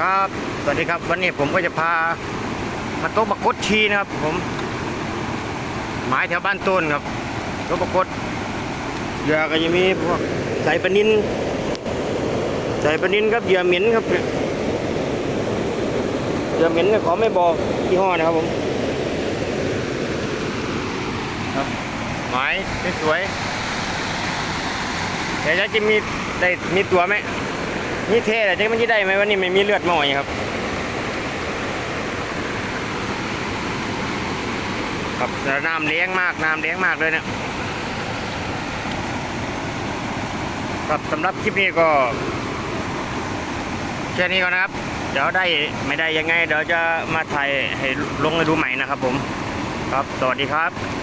ครับ สวัสดีครับ วันนี้ผมก็จะพามาโต๊ะบกดชีนะครับ ผมหมายแถวบ้านต้นครับโต๊ะบกดเหยื่อก็จะมีพวกใส่ปลานินใส่ปลานินครับเหยื่อเหม็นครับเนี่ยเหยื่อเหม็นขอไม่บอกยี่ห้อนะครับผมครับหมายสวยๆเดี๋ยวจะมีได้มีตัวไหม นี่เท่แต่จะมันจะได้ไหมวันนี้ไม่มีเลือดหมอยครับ ครับแต่น้ำเลี้ยงมากน้ำเลี้ยงมากเลยเนะครับสำหรับคลิปนี้ก็แค่นี้ก่อนนะครับ เดี๋ยวได้ไม่ได้ยังไง เดี๋ยวจะมาถ่ายให้ลงให้ดูใหม่นะครับผม ครับ สวัสดีครับ